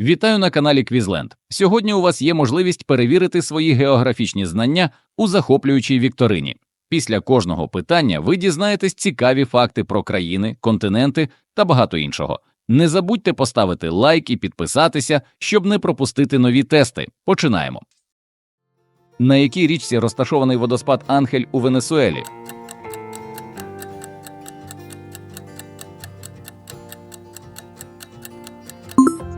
Вітаю на каналі Квізленд. Сьогодні у вас є можливість перевірити свої географічні знання у захоплюючій вікторині. Після кожного питання ви дізнаєтесь цікаві факти про країни, континенти та багато іншого. Не забудьте поставити лайк і підписатися, щоб не пропустити нові тести. Починаємо. На якій річці розташований водоспад Анхель у Венесуелі?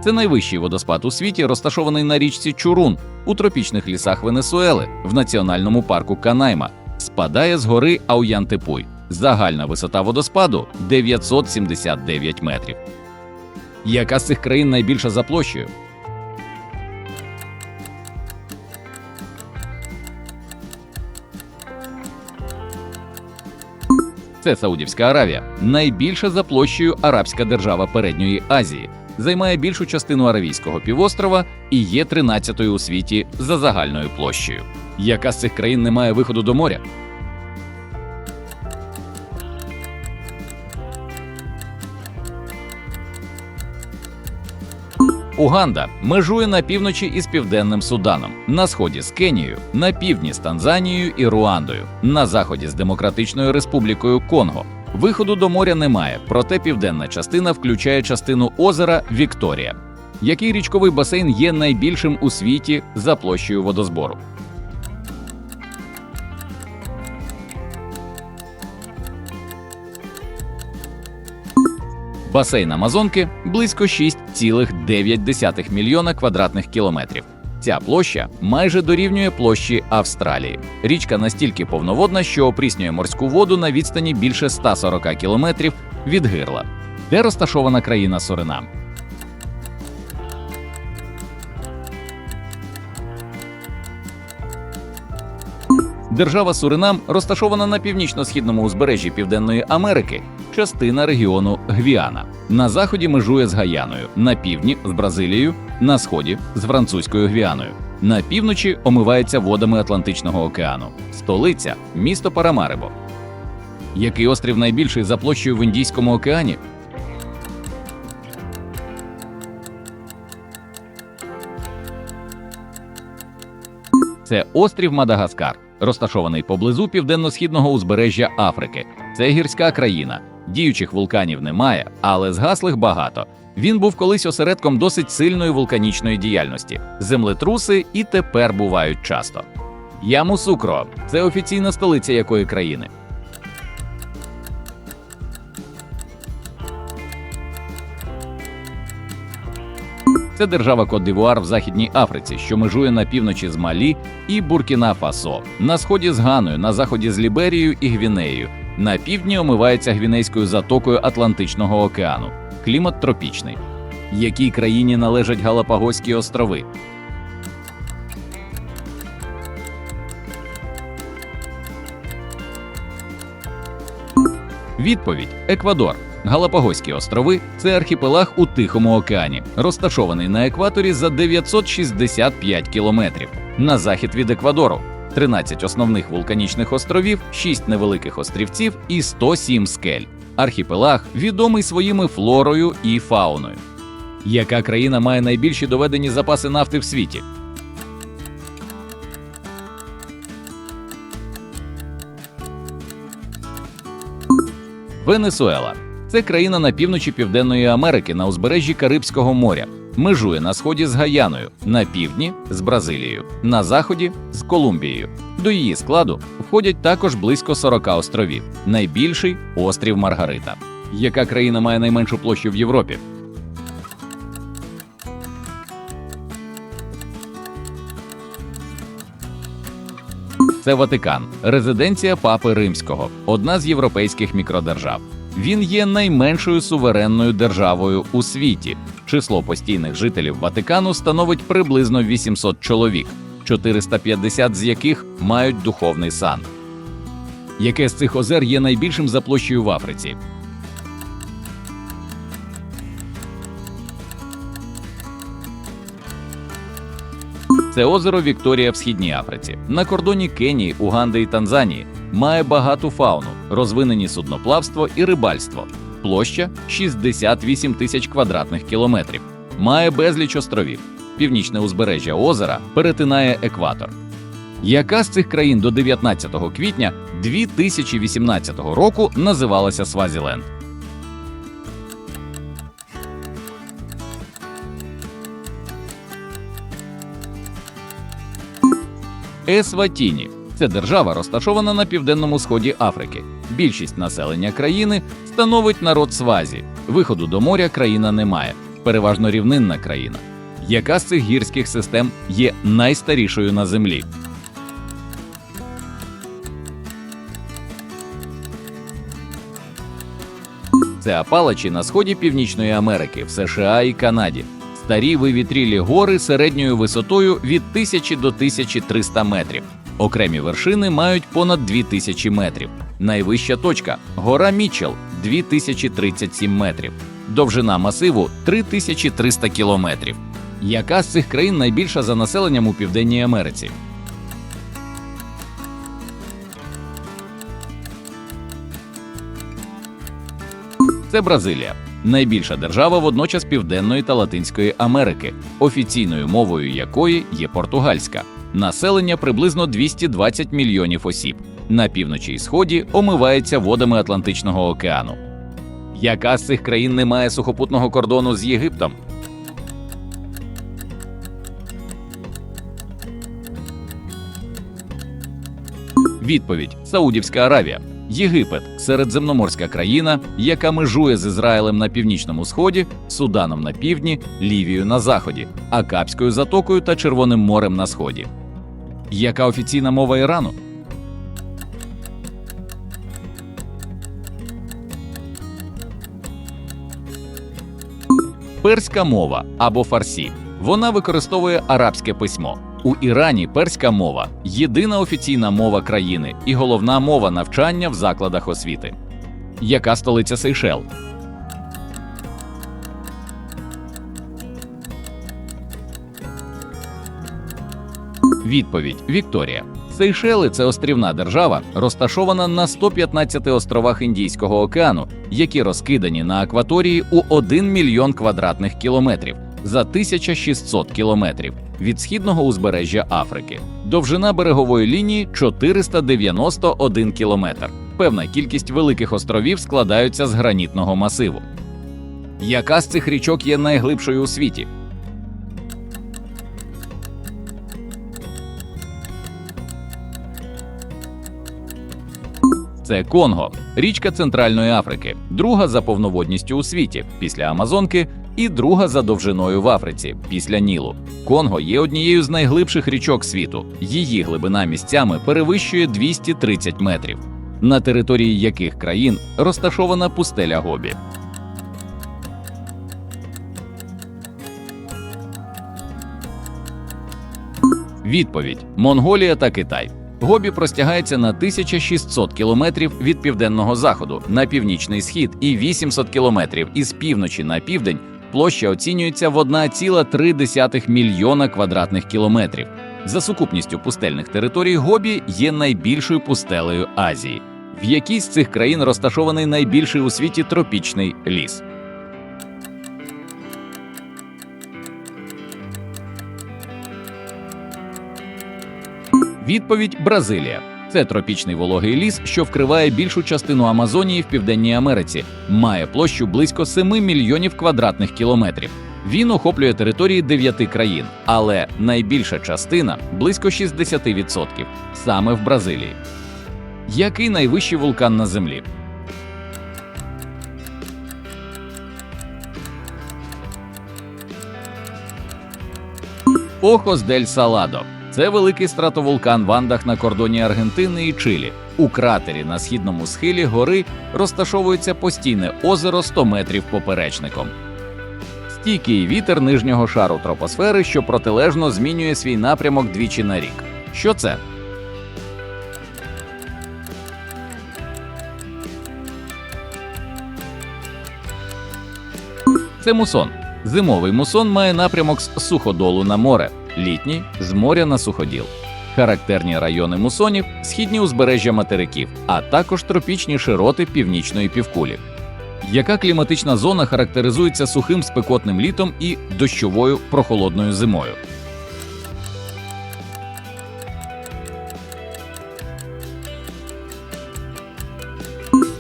Це найвищий водоспад у світі, розташований на річці Чурун у тропічних лісах Венесуели в національному парку Канайма. Спадає з гори Ауянтепуй. Загальна висота водоспаду 979 метрів. Яка з цих країн найбільша за площею? Це Саудівська Аравія, найбільша за площею арабська держава Передньої Азії, займає більшу частину Аравійського півострова і є 13-ю у світі за загальною площею. Яка з цих країн не має виходу до моря? Уганда межує на півночі із південним Суданом, на сході з Кенією, на півдні з Танзанією і Руандою, на заході з Демократичною Республікою Конго. Виходу до моря немає, проте південна частина включає частину озера Вікторія. Який річковий басейн є найбільшим у світі за площею водозбору? Басейн Амазонки близько 6,9 мільйона квадратних кілометрів. Ця площа майже дорівнює площі Австралії. Річка настільки повноводна, що опріснює морську воду на відстані більше 140 кілометрів від гирла, де розташована країна Суринам. Держава Суринам розташована на північно-східному узбережжі Південної Америки, частина регіону Гвіана. На заході межує з Гаяною, на півдні з Бразилією, на сході з французькою Гвіаною. На півночі омивається водами Атлантичного океану. Столиця місто Парамарибо. Який острів найбільший за площею в Індійському океані? Це острів Мадагаскар, розташований поблизу південно-східного узбережжя Африки. Це гірська країна. Діючих вулканів немає, але згаслих багато. Він був колись осередком досить сильної вулканічної діяльності. Землетруси і тепер бувають часто. Ямусукро це офіційна столиця якої країни? Це держава Кот-Дивуар в Західній Африці, що межує на півночі з Малі і Буркіна Фасо, на сході з Ганою, на заході з Ліберією і Гвінеєю. На півдні омивається Гвінейською затокою Атлантичного океану. Клімат тропічний. Якій країні належать Галапагоські острови? Відповідь Еквадор. Галапагоські острови це архіпелаг у Тихому океані, розташований на екваторі за 965 кілометрів на захід від Еквадору. 13 основних вулканічних островів, 6 невеликих острівців і 107 скель. Архіпелаг відомий своїми флорою і фауною. Яка країна має найбільші доведені запаси нафти в світі? Венесуела це країна на півночі Південної Америки на узбережжі Карибського моря. Межує на сході з Гаяною, на півдні з Бразилією, на заході з Колумбією. До її складу входять також близько 40 островів. Найбільший острів Маргарита. Яка країна має найменшу площу в Європі? Це Ватикан, резиденція Папи Римського, одна з європейських мікродержав. Він є найменшою суверенною державою у світі. Число постійних жителів Ватикану становить приблизно 800 чоловік, 450 з яких мають духовний сан. Яке з цих озер є найбільшим за площею в Африці? Це озеро Вікторія в східній Африці, на кордоні Кенії, Уганди і Танзанії. Має багату фауну, розвинені судноплавство і рибальство. Площа 68 тисяч квадратних кілометрів. має безліч островів. Північне узбережжя озера перетинає екватор. Яка з цих країн до 19 квітня 2018 року називалася Свазіленд? Есватіні це держава, розташована на південному сході Африки. Більшість населення країни становить народ Свазі. Виходу до моря країна не має, переважно рівнинна країна. Яка з цих гірських систем є найстарішою на землі? Це Апалачі на сході Північної Америки, в США і Канаді. Старі вивітрілі гори середньою висотою від 1000 до 1300 метрів. Окремі вершини мають понад 2000 метрів. Найвища точка гора Мічел 2037 метрів. Довжина масиву 3300 кілометрів. Яка з цих країн найбільша за населенням у Південній Америці? Це Бразилія, найбільша держава водночас Південної та Латинської Америки, офіційною мовою якої є португальська. Населення приблизно 220 мільйонів осіб. На півночі і сході омивається водами Атлантичного океану. Яка з цих країн не має сухопутного кордону з Єгиптом? Відповідь Саудівська Аравія. Єгипет середземноморська країна, яка межує з Ізраїлем на північному сході, Суданом на півдні, Лівією на заході, Акапською затокою та Червоним морем на сході. Яка офіційна мова Ірану? Перська мова або фарсі. Вона використовує арабське письмо. У Ірані перська мова єдина офіційна мова країни і головна мова навчання в закладах освіти. Яка столиця Сейшел? Відповідь Вікторія. Сейшели це острівна держава, розташована на 115 островах Індійського океану, які розкидані на акваторії у 1 мільйон квадратних кілометрів за 1600 кілометрів від східного узбережжя Африки. Довжина берегової лінії 491 кілометр. Певна кількість великих островів складаються з гранітного масиву. Яка з цих річок є найглибшою у світі? Це Конго, річка Центральної Африки, друга за повноводністю у світі після Амазонки і друга за довжиною в Африці після Нілу. Конго є однією з найглибших річок світу. Її глибина місцями перевищує 230 метрів. На території яких країн розташована пустеля Гобі. Відповідь: Монголія та Китай. Гобі простягається на 1600 кілометрів від південного заходу на північний схід і 800 кілометрів із півночі на південь. Площа оцінюється в 1,3 мільйона квадратних кілометрів. За сукупністю пустельних територій Гобі є найбільшою пустелею Азії. В якій з цих країн розташований найбільший у світі тропічний ліс? Відповідь Бразилія. Це тропічний вологий ліс, що вкриває більшу частину Амазонії в Південній Америці, має площу близько 7 мільйонів квадратних кілометрів. Він охоплює території 9 країн, але найбільша частина близько 60% саме в Бразилії. Який найвищий вулкан на землі? Охос дель Саладо. Це великий стратовулкан в Андах на кордоні Аргентини і Чилі. У кратері на східному схилі гори розташовується постійне озеро 100 метрів поперечником. Стійкий вітер нижнього шару тропосфери, що протилежно змінює свій напрямок двічі на рік. Що це? Це мусон. Зимовий мусон має напрямок з суходолу на море, літній з моря на суходіл. Характерні райони мусонів східні узбережжя материків, а також тропічні широти північної півкулі. Яка кліматична зона характеризується сухим спекотним літом і дощовою прохолодною зимою?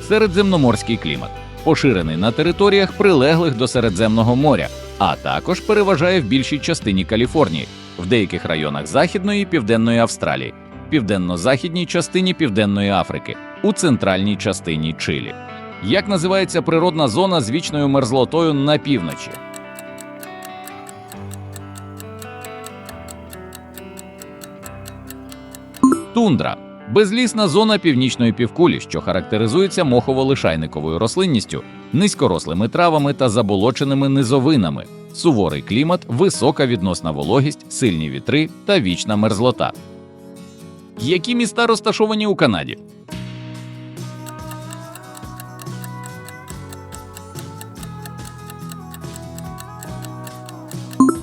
Середземноморський клімат поширений на територіях, прилеглих до Середземного моря, а також переважає в більшій частині Каліфорнії, в деяких районах Західної і Південної Австралії, південно-західній частині Південної Африки, у центральній частині Чилі. Як називається природна зона з вічною мерзлотою на півночі? Тундра безлісна зона північної півкулі, що характеризується мохово-лишайниковою рослинністю, низькорослими травами та заболоченими низовинами, суворий клімат, висока відносна вологість, сильні вітри та вічна мерзлота. Які міста розташовані у Канаді?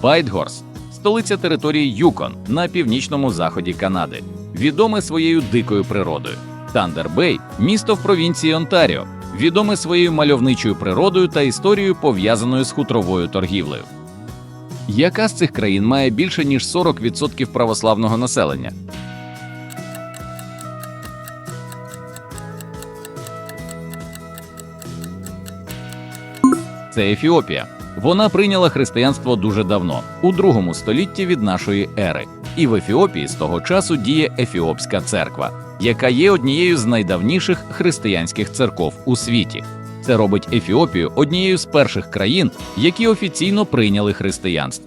Вайтгорс столиця території Юкон на північному заході Канади, відоме своєю дикою природою. Тандер-Бей – місто в провінції Онтаріо, відоме своєю мальовничою природою та історією, пов'язаною з хутровою торгівлею. Яка з цих країн має більше ніж 40% православного населення? Це Ефіопія. Вона прийняла християнство дуже давно, у другому столітті від нашої ери. І в Ефіопії з того часу діє Ефіопська церква, яка є однією з найдавніших християнських церков у світі. Це робить Ефіопію однією з перших країн, які офіційно прийняли християнство.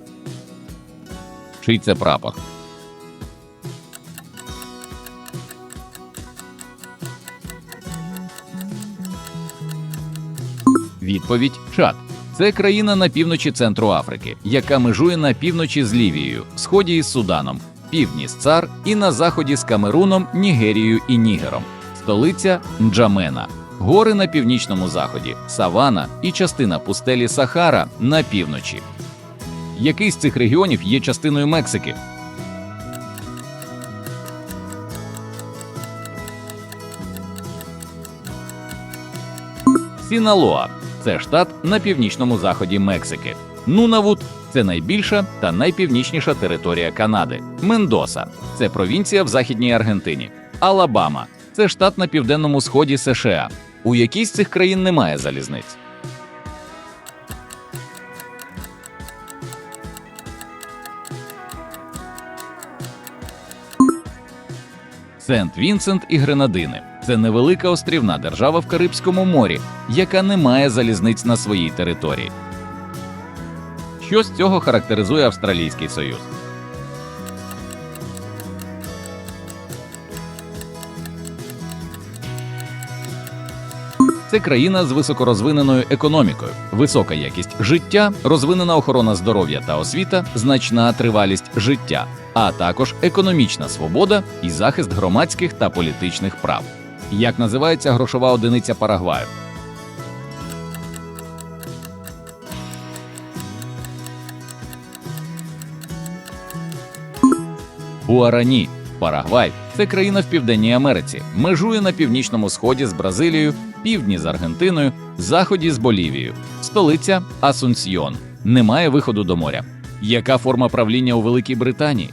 Чий це прапор? Відповідь Чад. Це країна на півночі центру Африки, яка межує на півночі з Лівією, сході із Суданом, півдні з Цар і на заході з Камеруном, Нігерією і Нігером. Столиця Нджамена, гори на північному заході, Савана і частина пустелі Сахара на півночі. Який з цих регіонів є частиною Мексики? Сіналоа це штат на північному заході Мексики. Нунавут це найбільша та найпівнічніша територія Канади. Мендоса це провінція в західній Аргентині. Алабама це штат на південному сході США. У якій з цих країн немає залізниць. Сент Вінсент і Гренадини це невелика острівна держава в Карибському морі, яка не має залізниць на своїй території. Що з цього характеризує Австралійський Союз? Це країна з високорозвиненою економікою, висока якість життя, розвинена охорона здоров'я та освіта, значна тривалість життя, а також економічна свобода і захист громадських та політичних прав. Як називається грошова одиниця Парагваю? Гуарані. Парагвай це країна в Південній Америці, межує на північному сході з Бразилією, півдні з Аргентиною, заході з Болівією, столиця Асунсьйон. Немає виходу до моря. Яка форма правління у Великій Британії?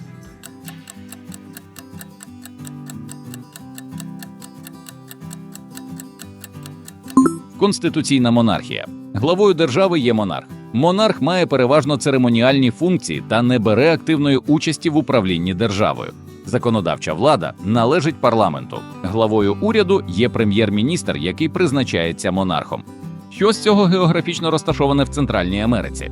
Конституційна монархія. Главою держави є монарх. Монарх має переважно церемоніальні функції та не бере активної участі в управлінні державою. Законодавча влада належить парламенту. Главою уряду є прем'єр-міністр, який призначається монархом. Що з цього географічно розташоване в Центральній Америці?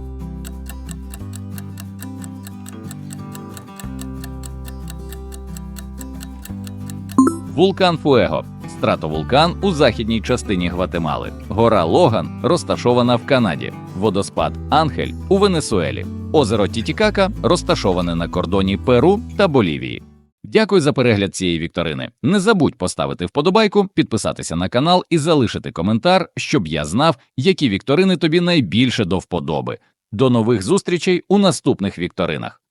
Вулкан Фуего стратовулкан у західній частині Гватемали, гора Логан розташована в Канаді, водоспад Анхель у Венесуелі, озеро Тітікака розташоване на кордоні Перу та Болівії. Дякую за перегляд цієї вікторини. Не забудь поставити вподобайку, підписатися на канал і залишити коментар, щоб я знав, які вікторини тобі найбільше до вподоби. До нових зустрічей у наступних вікторинах.